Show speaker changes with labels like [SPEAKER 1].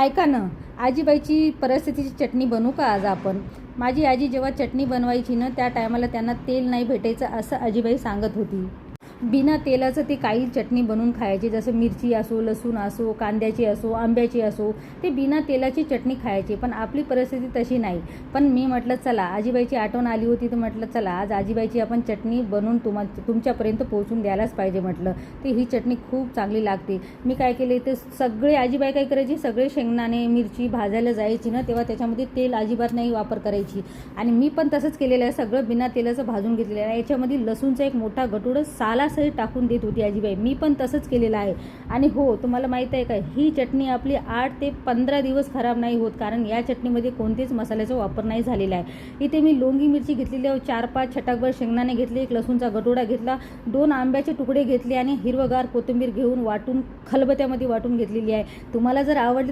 [SPEAKER 1] ऐका ना आजीबाईची परिस्थितीची चटणी बनवू का आज आपण? माझी आजी जेव्हा चटणी बनवायची ना त्या टायमाला त्यांना तेल नाही भेटायचं असं आजीबाई सांगत होती. बिना तेलाचं ते काही चटणी बनवून खायची जसं मिरची असो लसूण असो कांद्याची असो आंब्याची असो ते बिना तेलाची चटणी खायची. पण आपली परिस्थिती तशी नाही. पण मी म्हटलं चला आजीबाईची आठवण आली होती तर म्हटलं चला आज आजीबाईची आपण चटणी बनवून तुम्हा तुमच्यापर्यंत पोहोचून द्यायलाच पाहिजे म्हटलं. ते ही चटणी खूप चांगली लागते. मी काय केले ते सगळे आजीबाई काय करायची सगळे शेंगदाणे मिरची भाजायला जायची ना तेव्हा त्याच्यामध्ये तेल अजिबात नाही वापर करायची. आणि मी पण तसंच केलेलं आहे सगळं बिना तेलाचं भाजून घेतलेलं आहे. याच्यामध्ये लसूणचा एक मोठा गटुडं सालासहित टाकून देत होती आजीबाई. मी पण तसंच केलेलं आहे. आणि हो तुम्हाला माहीत आहे का ही चटणी आपली आठ ते पंधरा दिवस खराब नाही होत कारण या चटणीमध्ये कोणतेच मसाल्याचा वापर नाही झालेला आहे. इथे मी लोंगी मिरची घेतलेली आहे चार पाच छटाकभर शेंगदाणे घेतले एक लसूणचा गटोडा घेतला दोन आंब्याचे तुकडे घेतले आणि हिरवगार कोथिंबीर घेऊन वाटून खलबत्यामध्ये वाटून घेतलेली आहे. तुम्हाला जर आवडली